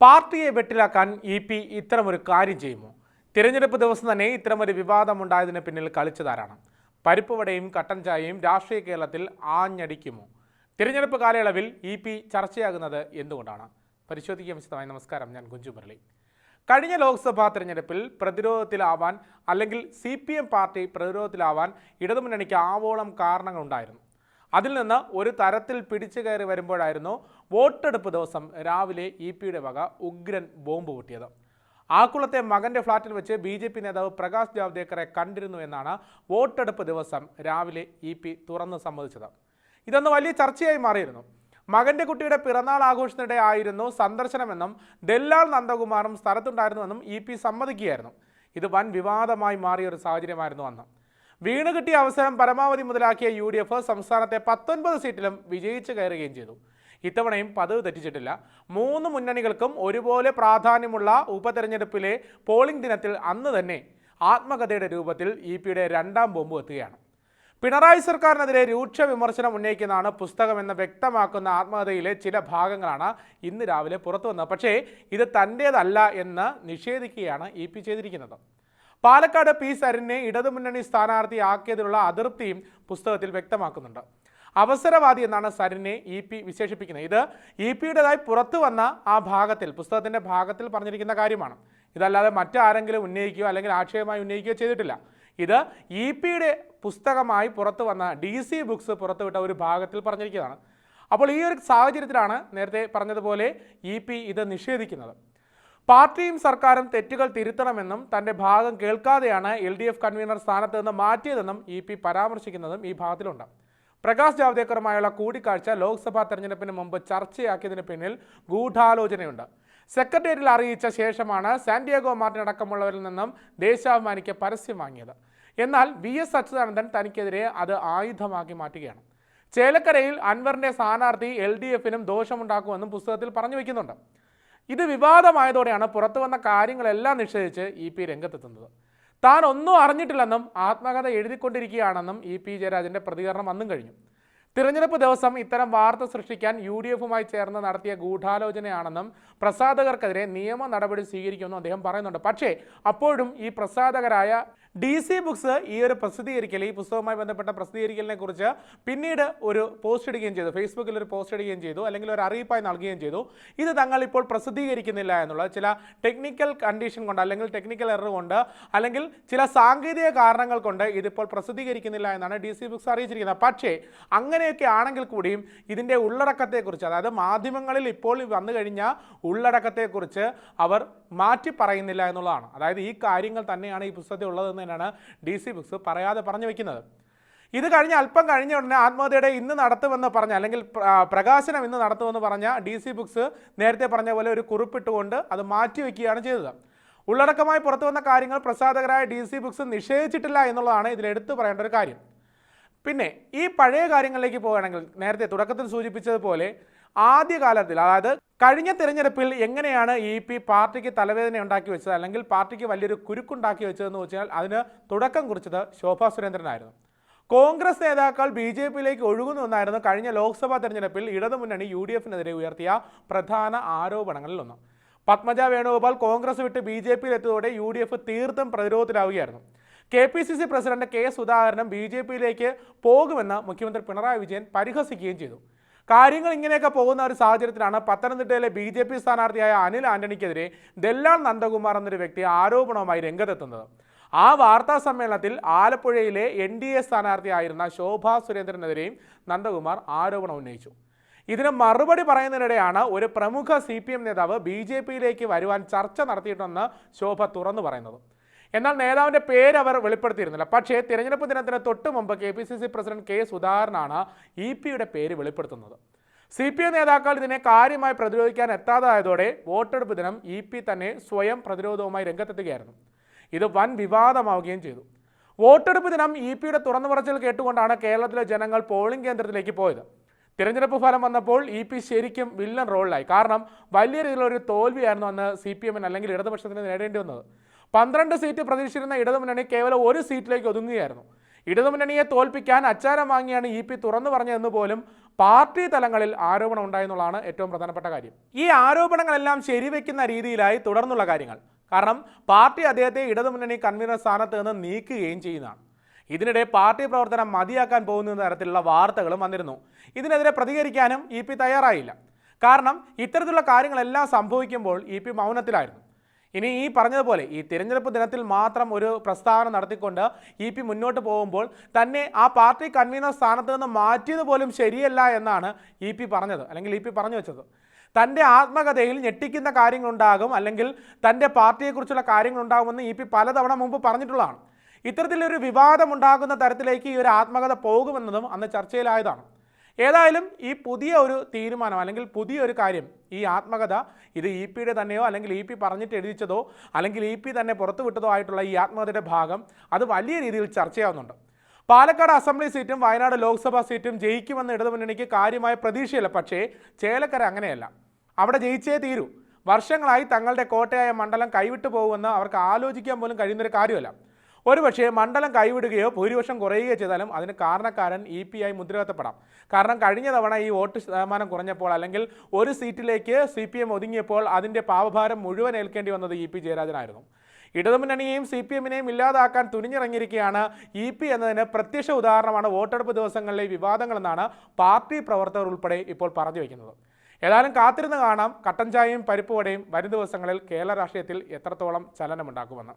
പാർട്ടിയെ വെട്ടിലാക്കാൻ E P ഇത്തരമൊരു കാര്യം ചെയ്യുമോ? തിരഞ്ഞെടുപ്പ് ദിവസം തന്നെ ഇത്തരമൊരു വിവാദമുണ്ടായതിന് പിന്നിൽ കളിച്ചതാരാണ്? പരിപ്പുവടയും കട്ടൻ ചായയും രാഷ്ട്രീയ കേരളത്തിൽ ആഞ്ഞടിക്കുമോ? തിരഞ്ഞെടുപ്പ് കാലയളവിൽ ഇ പി ചർച്ചയാകുന്നത് എന്തുകൊണ്ടാണ്? പരിശോധിക്കാൻ വിശദമായി നമസ്കാരം. ഞാൻ കുഞ്ചു മുരളി. കഴിഞ്ഞ ലോക്സഭാ തിരഞ്ഞെടുപ്പിൽ പ്രതിരോധത്തിലാവാൻ അല്ലെങ്കിൽ സി പി എം പാർട്ടി പ്രതിരോധത്തിലാവാൻ ഇടതുമുന്നണിക്ക് ആവോളം കാരണങ്ങളുണ്ടായിരുന്നു. അതിൽ നിന്ന് ഒരു തരത്തിൽ പിടിച്ചു കയറി വരുമ്പോഴായിരുന്നു വോട്ടെടുപ്പ് ദിവസം രാവിലെ ഇ പിയുടെ വക ഉഗ്രൻ ബോംബ് പൊട്ടിയത്. ആക്കുളത്തെ മകന്റെ ഫ്ളാറ്റിൽ വെച്ച് ബി ജെ പി നേതാവ് പ്രകാശ് ജാവ്ദേക്കറെ കണ്ടിരുന്നു എന്നാണ് വോട്ടെടുപ്പ് ദിവസം രാവിലെ ഇ പി തുറന്ന് സമ്മതിച്ചത്. ഇതൊന്ന് വലിയ ചർച്ചയായി മാറിയിരുന്നു. മകന്റെ കുട്ടിയുടെ പിറന്നാൾ ആഘോഷത്തിനിടെ ആയിരുന്നു സന്ദർശനമെന്നും ദല്ലാൽ നന്ദകുമാറും സ്ഥലത്തുണ്ടായിരുന്നുവെന്നും ഇ പി സമ്മതിക്കുകയായിരുന്നു. ഇത് വൻ വിവാദമായി മാറിയ ഒരു സാഹചര്യമായിരുന്നു അന്ന്. വീണ് കിട്ടിയ അവസരം പരമാവധി മുതലാക്കിയ യു ഡി എഫ് സംസ്ഥാനത്തെ പത്തൊൻപത് സീറ്റിലും വിജയിച്ചു കയറുകയും ചെയ്തു. ഇത്തവണയും പതിവ് തെറ്റിച്ചിട്ടില്ല. മൂന്ന് മുന്നണികൾക്കും ഒരുപോലെ പ്രാധാന്യമുള്ള ഉപതെരഞ്ഞെടുപ്പിലെ പോളിംഗ് ദിനത്തിൽ അന്ന് തന്നെ ആത്മകഥയുടെ രൂപത്തിൽ ഇ പിയുടെ രണ്ടാം ബോംബ് എത്തുകയാണ്. പിണറായി സർക്കാരിനെതിരെ രൂക്ഷ വിമർശനം ഉന്നയിക്കുന്നതാണ് പുസ്തകമെന്ന് വ്യക്തമാക്കുന്ന ആത്മകഥയിലെ ചില ഭാഗങ്ങളാണ് ഇന്ന് രാവിലെ പുറത്തു വന്നത്. പക്ഷേ ഇത് തന്റേതല്ല എന്ന് നിഷേധിക്കുകയാണ് ഇ പി ചെയ്തിരിക്കുന്നത്. പാലക്കാട് പി സരനെ ഇടതുമുന്നണി സ്ഥാനാർത്ഥിയാക്കിയതിലുള്ള അതൃപ്തിയും പുസ്തകത്തിൽ വ്യക്തമാക്കുന്നുണ്ട്. അവസരവാദി എന്നാണ് സരിനെ ഇ പി വിശേഷിപ്പിക്കുന്നത്. ഇത് ഇ പിയുടേതായി പുറത്തു വന്ന ആ ഭാഗത്തിൽ പുസ്തകത്തിന്റെ ഭാഗത്തിൽ പറഞ്ഞിരിക്കുന്ന കാര്യമാണ്. ഇതല്ലാതെ മറ്റാരെങ്കിലും ഉന്നയിക്കുകയോ അല്ലെങ്കിൽ ആക്ഷേപമായി ഉന്നയിക്കുകയോ ചെയ്തിട്ടില്ല. ഇത് ഇ പിയുടെ പുസ്തകമായി പുറത്തു വന്ന ഡി സി ബുക്സ് പുറത്തുവിട്ട ഒരു ഭാഗത്തിൽ പറഞ്ഞിരിക്കുന്നതാണ്. അപ്പോൾ ഈ ഒരു സാഹചര്യത്തിലാണ് നേരത്തെ പറഞ്ഞതുപോലെ ഇ പി ഇത് നിഷേധിക്കുന്നത്. പാർട്ടിയും സർക്കാരും തെറ്റുകൾ തിരുത്തണമെന്നും തന്റെ ഭാഗം കേൾക്കാതെയാണ് എൽ ഡി എഫ് കൺവീനർ സ്ഥാനത്ത് നിന്ന് മാറ്റിയതെന്നും ഇ പി പരാമർശിക്കുന്നതും ഈ ഭാഗത്തിലുണ്ട്. പ്രകാശ് ജാവ്ദേക്കറുമായുള്ള കൂടിക്കാഴ്ച ലോക്സഭാ തെരഞ്ഞെടുപ്പിന് മുമ്പ് ചർച്ചയാക്കിയതിന് പിന്നിൽ ഗൂഢാലോചനയുണ്ട്. സെക്രട്ടേറിയറ്റിൽ അറിയിച്ച ശേഷമാണ് സാന്റിയാഗോ മാർട്ടിൻ അടക്കമുള്ളവരിൽ നിന്നും ദേശാഭിമാനിക്ക് പരസ്യം വാങ്ങിയത്. എന്നാൽ വി എസ് അച്യുതാനന്ദൻ തനിക്കെതിരെ അത് ആയുധമാക്കി മാറ്റുകയാണ്. ചേലക്കരയിൽ അൻവറിന്റെ സ്ഥാനാർത്ഥി എൽ ഡി എഫിനും ദോഷമുണ്ടാക്കുമെന്നും പുസ്തകത്തിൽ പറഞ്ഞു വയ്ക്കുന്നുണ്ട് ഇത് വിവാദമായതോടെയാണ് പുറത്തു വന്ന കാര്യങ്ങളെല്ലാം നിഷേധിച്ച് ഇ പി രംഗത്തെത്തുന്നത്. താൻ ഒന്നും അറിഞ്ഞിട്ടില്ലെന്നും ആത്മകഥ എഴുതിക്കൊണ്ടിരിക്കുകയാണെന്നും ഇ പി ജയരാജന്റെ പ്രതികരണം അന്നും കഴിഞ്ഞു. തിരഞ്ഞെടുപ്പ് ദിവസം ഇത്തരം വാർത്ത സൃഷ്ടിക്കാൻ യു ഡി എഫുമായി ചേർന്ന് നടത്തിയ ഗൂഢാലോചനയാണെന്നും പ്രസാധകർക്കെതിരെ നിയമ നടപടി സ്വീകരിക്കുമെന്നും അദ്ദേഹം പറയുന്നുണ്ട്. പക്ഷേ അപ്പോഴും ഈ പ്രസാധകരായ ഡി സി ബുക്സ് ഈ ഒരു പ്രസിദ്ധീകരിക്കൽ ഈ പുസ്തകവുമായി ബന്ധപ്പെട്ട പ്രസിദ്ധീകരിക്കലിനെ കുറിച്ച് പിന്നീട് ഒരു പോസ്റ്റ് ഇടുകയും ചെയ്തു. ഫേസ്ബുക്കിൽ ഒരു പോസ്റ്റ് ഇടുകയും ചെയ്തു. അല്ലെങ്കിൽ ഒരു അറിയിപ്പായി നൽകുകയും ചെയ്തു. ഇത് തങ്ങൾ ഇപ്പോൾ പ്രസിദ്ധീകരിക്കുന്നില്ല എന്നുള്ളത്. ചില ടെക്നിക്കൽ കണ്ടീഷൻ കൊണ്ട് അല്ലെങ്കിൽ ടെക്നിക്കൽ എറർ കൊണ്ട് അല്ലെങ്കിൽ ചില സാങ്കേതിക കാരണങ്ങൾ കൊണ്ട് ഇതിപ്പോൾ പ്രസിദ്ധീകരിക്കുന്നില്ല എന്നാണ് ഡി സി ബുക്സ് അറിയിച്ചിരിക്കുന്നത്. പക്ഷേ അങ്ങനെയൊക്കെ ആണെങ്കിൽ കൂടിയും ഇതിന്റെ ഉള്ളടക്കത്തെക്കുറിച്ച് അതായത് മാധ്യമങ്ങളിൽ ഇപ്പോൾ വന്നു കഴിഞ്ഞ ഉള്ളടക്കത്തെക്കുറിച്ച് അവർ മാറ്റി പറയുന്നില്ല എന്നുള്ളതാണ്. അതായത് ഈ കാര്യങ്ങൾ തന്നെയാണ് ഈ പുസ്തകത്തിൽ ഉള്ളതെന്ന് തന്നെയാണ് ഡി സി ബുക്സ് പറയാതെ പറഞ്ഞു വെക്കുന്നത്. ഇത് കഴിഞ്ഞ് അല്പം കഴിഞ്ഞ ഉടനെ ആത്മഹത്യയുടെ ഇന്ന് നടത്തുമെന്ന് പറഞ്ഞ അല്ലെങ്കിൽ പ്രകാശനം ഇന്ന് നടത്തുമെന്ന് പറഞ്ഞ ഡി സി ബുക്സ് നേരത്തെ പറഞ്ഞ പോലെ ഒരു കുറിപ്പിട്ടുകൊണ്ട് അത് മാറ്റിവെക്കുകയാണ് ചെയ്തത്. ഉള്ളടക്കമായി പുറത്തു വന്ന കാര്യങ്ങൾ പ്രസാധകരായ ഡി സി ബുക്സ് നിഷേധിച്ചിട്ടില്ല എന്നുള്ളതാണ് ഇതിൽ പറയേണ്ട ഒരു കാര്യം. പിന്നെ ഈ പഴയ കാര്യങ്ങളിലേക്ക് പോവുകയാണെങ്കിൽ നേരത്തെ തുടക്കത്തിൽ സൂചിപ്പിച്ചതുപോലെ ആദ്യകാലത്തിൽ അതായത് കഴിഞ്ഞ തിരഞ്ഞെടുപ്പിൽ എങ്ങനെയാണ് ഇ പി പാർട്ടിക്ക് തലവേദന ഉണ്ടാക്കി വെച്ചത് അല്ലെങ്കിൽ പാർട്ടിക്ക് വലിയൊരു കുരുക്കുണ്ടാക്കി വെച്ചതെന്ന് വെച്ചാൽ അതിന് തുടക്കം കുറിച്ചത് ശോഭാ സുരേന്ദ്രനായിരുന്നു. കോൺഗ്രസ് നേതാക്കൾ ബി ജെ പിയിലേക്ക് ഒഴുകുന്നുവെന്നായിരുന്നു കഴിഞ്ഞ ലോക്സഭാ തെരഞ്ഞെടുപ്പിൽ ഇടതുമുന്നണി യു ഡി എഫിനെതിരെ ഉയർത്തിയ പ്രധാന ആരോപണങ്ങളിലൊന്ന് പത്മജ വേണുഗോപാൽ കോൺഗ്രസ് വിട്ട് ബി ജെ പിയിൽ എത്തിയതോടെ യു ഡി എഫ് തീർത്തും പ്രതിരോധത്തിലാവുകയായിരുന്നു. K P C C president K സുധാകരനും ബി ജെ പിയിലേക്ക് പോകുമെന്ന് മുഖ്യമന്ത്രി പിണറായി വിജയൻ പരിഹസിക്കുകയും ചെയ്തു. കാര്യങ്ങൾ ഇങ്ങനെയൊക്കെ പോകുന്ന ഒരു സാഹചര്യത്തിലാണ് പത്തനംതിട്ടയിലെ ബി ജെ പി സ്ഥാനാർത്ഥിയായ അനിൽ ആന്റണിക്കെതിരെ ദല്ലാൽ നന്ദകുമാർ എന്നൊരു വ്യക്തി ആരോപണവുമായി രംഗത്തെത്തുന്നത്. ആ വാർത്താ സമ്മേളനത്തിൽ ആലപ്പുഴയിലെ എൻ ഡി എ സ്ഥാനാർത്ഥിയായിരുന്ന ശോഭാ സുരേന്ദ്രനെതിരെയും നന്ദകുമാർ ആരോപണം ഉന്നയിച്ചു. ഇതിന് മറുപടി പറയുന്നതിനിടെയാണ് ഒരു പ്രമുഖ സി പി എം നേതാവ് ബി ജെ പിയിലേക്ക് വരുവാൻ ചർച്ച നടത്തിയിട്ടുണ്ടെന്ന് ശോഭ തുറന്നു പറയുന്നത്. എന്നാൽ നേതാവിന്റെ പേര് അവർ വെളിപ്പെടുത്തിയിരുന്നില്ല. പക്ഷേ തിരഞ്ഞെടുപ്പ് ദിനത്തിന് തൊട്ട് മുമ്പ് K P C C president K സുധാകരനാണ് E പിയുടെ പേര് വെളിപ്പെടുത്തുന്നത്. സി പി ഐ നേതാക്കൾ ഇതിനെ കാര്യമായി പ്രതിരോധിക്കാൻ എത്താതായതോടെ വോട്ടെടുപ്പ് ദിനം ഇ പി തന്നെ സ്വയം പ്രതിരോധവുമായി രംഗത്തെത്തുകയായിരുന്നു. ഇത് വൻ വിവാദമാവുകയും ചെയ്തു. വോട്ടെടുപ്പ് ദിനം ഇ പിയുടെ തുറന്നു പറച്ചിൽ കേട്ടുകൊണ്ടാണ് കേരളത്തിലെ ജനങ്ങൾ പോളിംഗ് കേന്ദ്രത്തിലേക്ക് പോയത്. തിരഞ്ഞെടുപ്പ് ഫലം വന്നപ്പോൾ ഇ പി ശരിക്കും വില്ലൻ റോളിലായി. കാരണം വലിയ രീതിയിലൊരു തോൽവിയായിരുന്നു അന്ന് സി പി എമ്മിന് അല്ലെങ്കിൽ ഇടതുപക്ഷത്തിന് നേടേണ്ടി വന്നത്. പന്ത്രണ്ട് സീറ്റ് പ്രതീക്ഷിച്ചിരുന്ന ഇടതുമുന്നണി കേവലം ഒരു സീറ്റിലേക്ക് ഒതുങ്ങുകയായിരുന്നു. ഇടതുമുന്നണിയെ തോൽപ്പിക്കാൻ അച്ചാരം വാങ്ങിയാണ് ഇ പി തുറന്നു പറഞ്ഞതെന്ന് പോലും പാർട്ടി തലങ്ങളിൽ ആരോപണം ഉണ്ടായെന്നുള്ളതാണ് ഏറ്റവും പ്രധാനപ്പെട്ട കാര്യം. ഈ ആരോപണങ്ങളെല്ലാം ശരിവെക്കുന്ന രീതിയിലായി തുടർന്നുള്ള കാര്യങ്ങൾ. കാരണം പാർട്ടി അദ്ദേഹത്തെ ഇടതുമുന്നണി കൺവീനർ സ്ഥാനത്ത് നിന്ന് നീക്കുകയും ചെയ്യുന്നതാണ്. ഇതിനിടെ പാർട്ടി പ്രവർത്തനം മതിയാക്കാൻ പോകുന്ന തരത്തിലുള്ള വാർത്തകളും വന്നിരുന്നു. ഇതിനെതിരെ പ്രതികരിക്കാനും ഇ പി തയ്യാറായില്ല. കാരണം ഇത്തരത്തിലുള്ള കാര്യങ്ങളെല്ലാം സംഭവിക്കുമ്പോൾ ഇ പി മൗനത്തിലായിരുന്നു. ഇനി ഈ പറഞ്ഞതുപോലെ ഈ തിരഞ്ഞെടുപ്പ് ദിനത്തിൽ മാത്രം ഒരു പ്രസ്താവന നടത്തിക്കൊണ്ട് ഇ പി മുന്നോട്ട് പോകുമ്പോൾ തന്നെ ആ പാർട്ടി കൺവീനർ സ്ഥാനത്ത് നിന്ന് മാറ്റിയത് പോലും ശരിയല്ല എന്നാണ് ഇ പി പറഞ്ഞത് അല്ലെങ്കിൽ ഇ പി പറഞ്ഞു വെച്ചത്. തന്റെ ആത്മകഥയിൽ ഞെട്ടിക്കുന്ന കാര്യങ്ങളുണ്ടാകും അല്ലെങ്കിൽ തന്റെ പാർട്ടിയെക്കുറിച്ചുള്ള കാര്യങ്ങളുണ്ടാകുമെന്ന് ഇ പി പലതവണ മുമ്പ് പറഞ്ഞിട്ടുള്ളതാണ്. ഇത്തരത്തിലൊരു വിവാദമുണ്ടാകുന്ന തരത്തിലേക്ക് ഈ ഒരു ആത്മകഥ പോകുമെന്നതും അന്ന് ചർച്ചയിലായതാണ്. ഏതായാലും ഈ പുതിയ ഒരു തീരുമാനം അല്ലെങ്കിൽ പുതിയൊരു കാര്യം ഈ ആത്മകഥ ഇത് ഇ പിയുടെ തന്നെയോ അല്ലെങ്കിൽ ഇ പി പറഞ്ഞിട്ട് എഴുതിച്ചതോ അല്ലെങ്കിൽ ഇ പി തന്നെ പുറത്തുവിട്ടതോ ആയിട്ടുള്ള ഈ ആത്മകഥയുടെ ഭാഗം അത് വലിയ രീതിയിൽ ചർച്ചയാവുന്നുണ്ട്. പാലക്കാട് അസംബ്ലി സീറ്റും വയനാട് ലോക്സഭാ സീറ്റും ജയിക്കുമെന്ന് ഇടതുമുന്നണിക്ക് കാര്യമായ പ്രതീക്ഷയില്ല. പക്ഷേ ചേലക്കര അങ്ങനെയല്ല. അവിടെ ജയിച്ചേ തീരൂ. വർഷങ്ങളായി തങ്ങളുടെ കോട്ടയായ മണ്ഡലം കൈവിട്ടു പോകുമെന്ന് അവർക്ക് ആലോചിക്കാൻ പോലും കഴിയുന്നൊരു കാര്യമല്ല. ഒരുപക്ഷേ മണ്ഡലം കൈവിടുകയോ ഭൂരിപക്ഷം കുറയുകയോ ചെയ്താലും അതിന് കാരണക്കാരൻ ഇ പി ആയി മുദ്രകത്തപ്പെടാം. കാരണം കഴിഞ്ഞ തവണ ഈ വോട്ട് ശതമാനം കുറഞ്ഞപ്പോൾ അല്ലെങ്കിൽ ഒരു സീറ്റിലേക്ക് സി പി എം ഒതുങ്ങിയപ്പോൾ അതിന്റെ പാവഭാരം മുഴുവൻ ഏൽക്കേണ്ടി വന്നത് ഇ പി ജയരാജനായിരുന്നു. ഇടതുമുന്നണിയെയും സി പി എമ്മിനെയും ഇല്ലാതാക്കാൻ തുനിഞ്ഞിറങ്ങിയിരിക്കുകയാണ് ഇ പി എന്നതിന് പ്രത്യക്ഷ ഉദാഹരണമാണ് വോട്ടെടുപ്പ് ദിവസങ്ങളിലെ വിവാദങ്ങളെന്നാണ് പാർട്ടി പ്രവർത്തകർ ഉൾപ്പെടെ ഇപ്പോൾ പറഞ്ഞു വയ്ക്കുന്നത് ഏതായാലും കാത്തിരുന്ന് കാണാം. കട്ടൻ ചായയും പരിപ്പുവടയും വരും ദിവസങ്ങളിൽ കേരള രാഷ്ട്രീയത്തിൽ എത്രത്തോളം ചലനമുണ്ടാക്കുമെന്ന്.